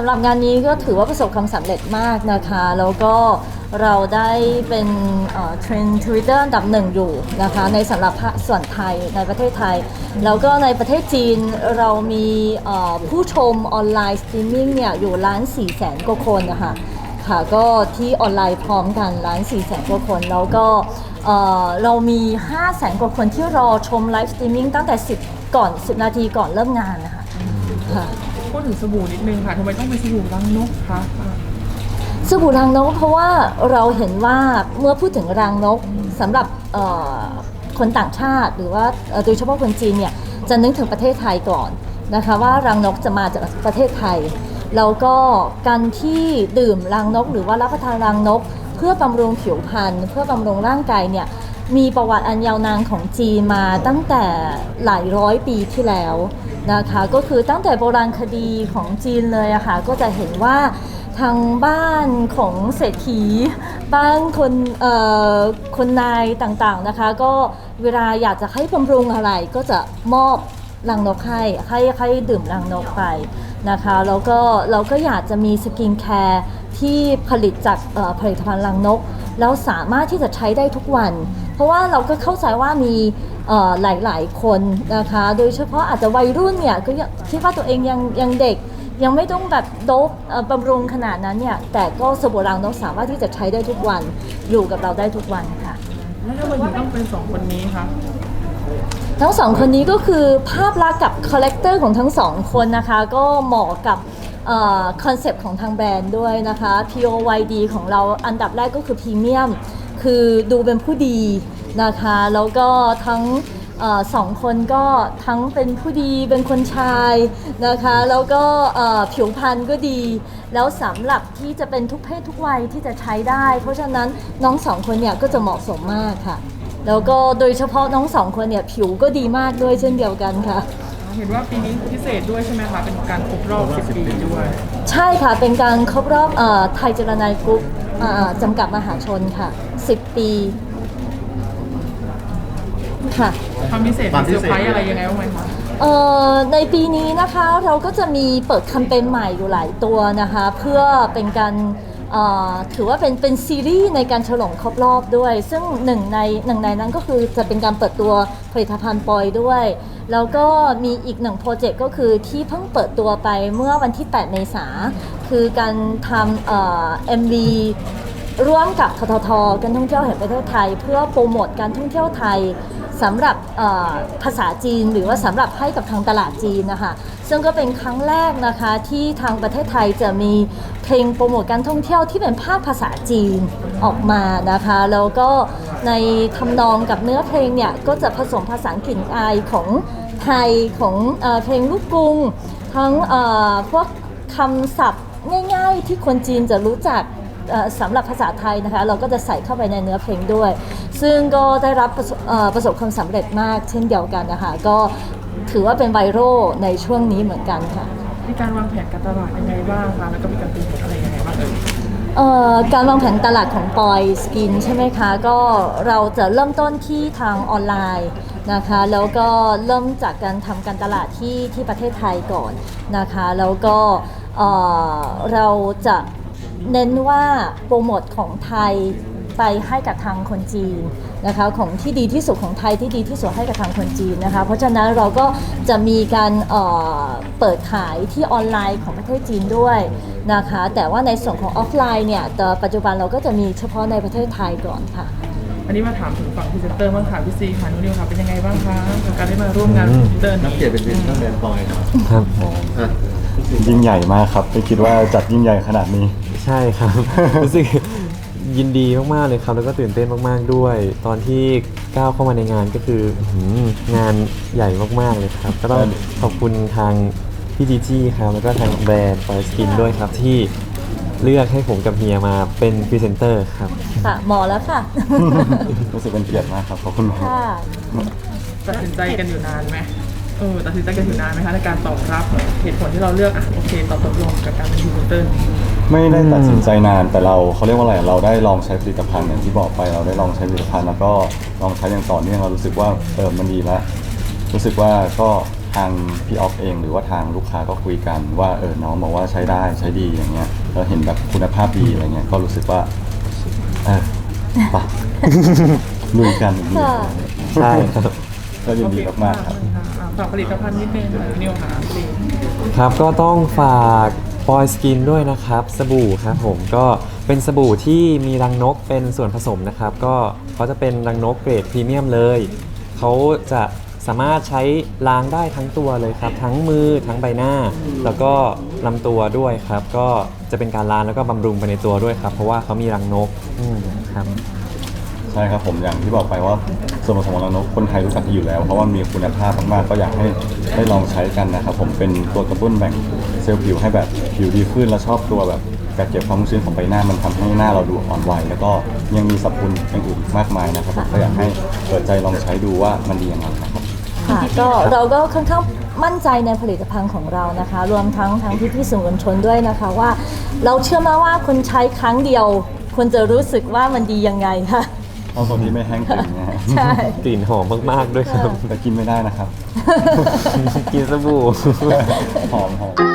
สำหรับงานนี้ก็ถือว่าประสบความสำเร็จมากนะคะ แล้วก็เราได้เป็นเทรนด์ทวิตเตอร์อันดับหนึ่งอยู่นะคะ ในสำหรับภาคส่วนไทยในประเทศไทย แล้วก็ในประเทศจีนเรามีผู้ชมออนไลน์สตรีมมิ่งเนี่ยอยู่ล้านสี่แสนกว่าคนนะคะค่ะก็ที่ออนไลน์พร้อมกันล้านสี่แสนกว่าคน แล้วก็เอ่อเรามี5แสนกว่าคนที่รอชมไลฟ์สตรีมมิ่งตั้งแต่ 10 ก่อน 10 นาทีก่อนเริ่มงานนะคะค่ะ พูดถึงสบู่นิดนึงค่ะทำไมต้องเป็นสบู่รังนกคะสบู่รังนกเพราะว่าเราเห็นว่าเมื่อพูดถึงรังนกสำหรับคนต่างชาติ หรือว่าโดยเฉพาะคนจีนเนี่ยจะนึกถึงประเทศไทยก่อนนะคะว่ารังนกจะมาจากประเทศไทยแล้วก็การที่ดื่มรังนก หรือว่ารับประทานรังนก เพื่อบำรุงผิวพรรณเพื่อบำรุงร่างกายเนี่ย มีประวัติอันยาวนานของจีนมาตั้งแต่หลายร้อยปีที่แล้วนะคะก็คือตั้งแต่โบราณคดีของจีนเลยอะค่ะก็จะเห็นว่าทางบ้านของเศรษฐี บ้านคนเอ่อคนนายต่างๆนะคะ ก็เวลาอยากจะให้บำรุงอะไรก็จะมอบรังนกให้ให้ให้ดื่มรังนกไปนะคะแล้วก็เราก็อยากจะมีสกินแคร์ที่ผลิตจากเอ่อผลิตภัณฑ์รังนก แล้วสามารถที่จะใช้ได้ทุกวัน เพราะว่าเราก็เข้าใจว่ามีเอ่อหลายๆคนนะคะ โดยเฉพาะอาจจะวัยรุ่นเนี่ยก็ยังคิดว่าตัวเองยังยังเด็กยังไม่ต้องแบบโดบเอ่อบำรุงขนาดนั้นเนี่ยแต่ก็สบู่รังนกสามารถที่จะใช้ได้ทุกวันอยู่กับเราได้ทุกวันค่ะแล้วทำไมถึงต้องเป็นสองคนนี้คะทั้งสองคนนี้ก็คือภาพลักษณ์กับคาแรคเตอร์ของทั้งสองคนนะคะ ก็เหมาะกับคอนเซปต์ของทางแบรนด์ด้วยนะคะ POYD ของเราอันดับแรกก็คือพรีเมียม คือดูเป็นผู้ดีนะคะ แล้วก็ทั้งเอ่อสองคนก็ทั้งเป็นผู้ดีเป็นคนชายนะคะ แล้วก็เอ่อผิวพรรณก็ดี แล้วสำหรับที่จะเป็นทุกเพศทุกวัยที่จะใช้ได้ เพราะฉะนั้นน้องสองคนเนี่ยก็จะเหมาะสมมากค่ะ แล้วก็โดยเฉพาะน้องสองคนเนี่ยผิวก็ดีมากด้วยเช่นเดียวกันค่ะเห็นว่าปีนี้พิเศษด้วยใช่ไหมคะ เป็นการครบรอบ 10 ปีด้วย ใช่ค่ะ เป็นการครบรอบเอ่อไทยเจรนายกรุ๊ป เอ่อจำกัดมหาชนค่ะ 10 ปี ค่ะ ความพิเศษความมีพิเซอเศร์ษไพรส์อะไรยังไงบ้างไหมคะ เอ่อในปีนี้นะคะเราก็จะมีเปิดแคมเปญใหม่อยู่หลายตัวนะคะ เพื่อเป็นการเอ่อ ถือว่าเป็นเป็นซีรีส์ในการฉลองครบรอบด้วย ซึ่งหนึ่งในหนึ่งในนั้นก็คือจะเป็นการเปิดตัวผลิตภัณฑ์ปอยด้วย แล้วก็มีอีกหนึ่งโปรเจกต์ก็คือที่เพิ่งเปิดตัวไปเมื่อวันที่ 8 เมษาคือการทำเอ่อ MV ร่วมกับทททการท่องเที่ยวแห่งประเทศไทย เพื่อโปรโมทการท่องเที่ยวไทย สำหรับภาษาจีนหรือว่าสำหรับให้กับทางตลาดจีนนะคะ ซึ่งก็เป็นครั้งแรกนะคะที่ทางประเทศไทยจะมีเพลงโปรโมทการท่องเที่ยวที่เป็นภาคภาษาจีนออกมานะคะแล้วก็ในทำนองกับเนื้อเพลงเนี่ยก็จะผสมผสานกลิ่นอายของไทยของเอเพลงลูกกรุง ทั้งพวกคำศัพท์ง่าย ๆ ที่คนจีนจะรู้จักสำหรับภาษาไทยนะคะ เราก็จะใส่เข้าไปในเนื้อเพลงด้วย ซึ่งก็ได้รับประสบเอ่อประสบความสำเร็จมากเช่นเดียวกันนะคะก็ถือว่าเป็นไวรัลในช่วงนี้เหมือนกันค่ะ มีการวางแผนการตลาดยังไงบ้างคะแล้วก็มีการตีผลอะไรยังไงบ้างเอ่ยเอ่อการวางแผนตลาดของปอยสกินใช่ไหมคะก็เราจะเริ่มต้นที่ทางออนไลน์นะคะแล้วก็เริ่มจากการทำการตลาดที่ที่ประเทศไทยก่อนนะคะแล้วก็เอ่อเราจะเน้นว่าโปรโมทของไทย ไปให้กับทางคนจีนนะคะของที่ดีที่สุดของไทยที่ดีที่สุดให้กับทางคนจีนนะคะเพราะฉะนั้นเราก็จะมีการเอ่อเปิดขายที่ออนไลน์ของประเทศจีนด้วยนะคะแต่ว่าในส่วนของออฟไลน์เนี่ยแต่ปัจจุบันเราก็จะมีเฉพาะในประเทศไทยก่อนค่ะอันนี้มาถามถึงฝั่งพรีเซนเตอร์บ้างค่ะพี่ซีค่ะนุ่นนิวค่ะเป็นยังไงบ้างคะกับการได้มาร่วมงานพรีเซนเตอร์นับนี้เกียรติเป็นเป็นต้องเรียนปอยเนาะครับอะยิ่งใหญ่มากครับไม่คิดว่าจัดยิ่งใหญ่ขนาดนี้ใช่ครับรู้สึก ยินดีมากๆเลยครับ แล้วก็ตื่นเต้นมากๆด้วย ตอนที่ก้าวเข้ามาในงานก็คืออื้อหืองานใหญ่มากๆเลยครับ ก็ต้องขอบคุณทางพี่ดีจีครับ แล้วก็ทางแบรนด์ฟอยสกินด้วยครับที่เลือกให้ผมกับเฮียมาเป็นพรีเซนเตอร์ครับ ค่ะ หมอแล้วค่ะ รู้สึกเป็นเกียรติมากครับขอบคุณมากค่ะ ตัดสินใจกันอยู่นานไหมเออตัดสินใจกันอยู่นานไหมคะในการตอบรับเหตุผลที่เราเลือกอะโอเคตอบตกลงกับการเป็นพรีเซนเตอร์นี้ ไม่ได้ตัดสินใจนานแต่เราเขาเรียกว่าอะไรเราได้ลองใช้ผลิตภัณฑ์อย่างที่บอกไปเราได้ลองใช้ผลิตภัณฑ์แล้วก็ลองใช้อย่างต่อเนื่องเรารู้สึกว่าเออมันดีแล้วรู้สึกว่าก็ทางพี่ออฟเอง หรือว่าทางลูกค้าก็คุยกันว่าเออน้องบอกว่าใช้ได้ใช้ดีอย่างเงี้ยเราเห็นแบบคุณภาพดีอะไรเงี้ยก็รู้สึกว่าเออไปลุยกันอย่างนี้ค่ะใช่ครับก็ยินดีมากๆครับอะฝากผลิตภัณฑ์นิดนึงค่ะพี่นิวค่ะพี่ครับก็ต้องฝาก ปอยสกินด้วยนะครับ สบู่ครับผมก็เป็นสบู่ที่มีรังนกเป็นส่วนผสมนะครับ ก็เขาจะเป็นรังนกเกรดพรีเมียมเลย เขาจะสามารถใช้ล้างได้ทั้งตัวเลยครับ ทั้งมือทั้งใบหน้า แล้วก็ลำตัวด้วยครับ ก็จะเป็นการล้างแล้วก็บำรุงไปในตัวด้วยครับ เพราะว่าเขามีรังนกอืมครับ ใช่ครับผมอย่างที่บอกไปว่าส่วนผสมของรังนกคนไทยรู้จักดีอยู่แล้ว เพราะว่ามีคุณภาพมากๆก็อยากให้ได้ลองใช้กันนะครับผมเป็นตัวกระตุ้นแบ่งเซลล์ผิวให้แบบ ผิวดีขึ้นแล้วชอบตัวแบบกักเก็บความชื้นของใบหน้ามันทำให้หน้าเราดูอ่อนวัยแล้วก็ยังมีสรรพคุณอย่างอื่นอีกมากมายนะครับผมก็อยากให้เปิดใจลองใช้ดูว่ามันดียังไงนะครับ ค่ะก็เราก็ค่อนข้างมั่นใจในผลิตภัณฑ์ของเรานะคะ รวมทั้งทั้งพี่พี่ๆสื่อมวลชนด้วยนะคะว่า เราเชื่อมาว่าคนใช้ครั้งเดียวควรจะรู้สึกว่ามันดียังไงค่ะเพราะตัวนี้ไม่แห้งกลิ่นนะฮะใช่ กลิ่นหอมมาก ๆ ด้วยครับ แต่กินไม่ได้นะครับ กินสบู่ หอมหอม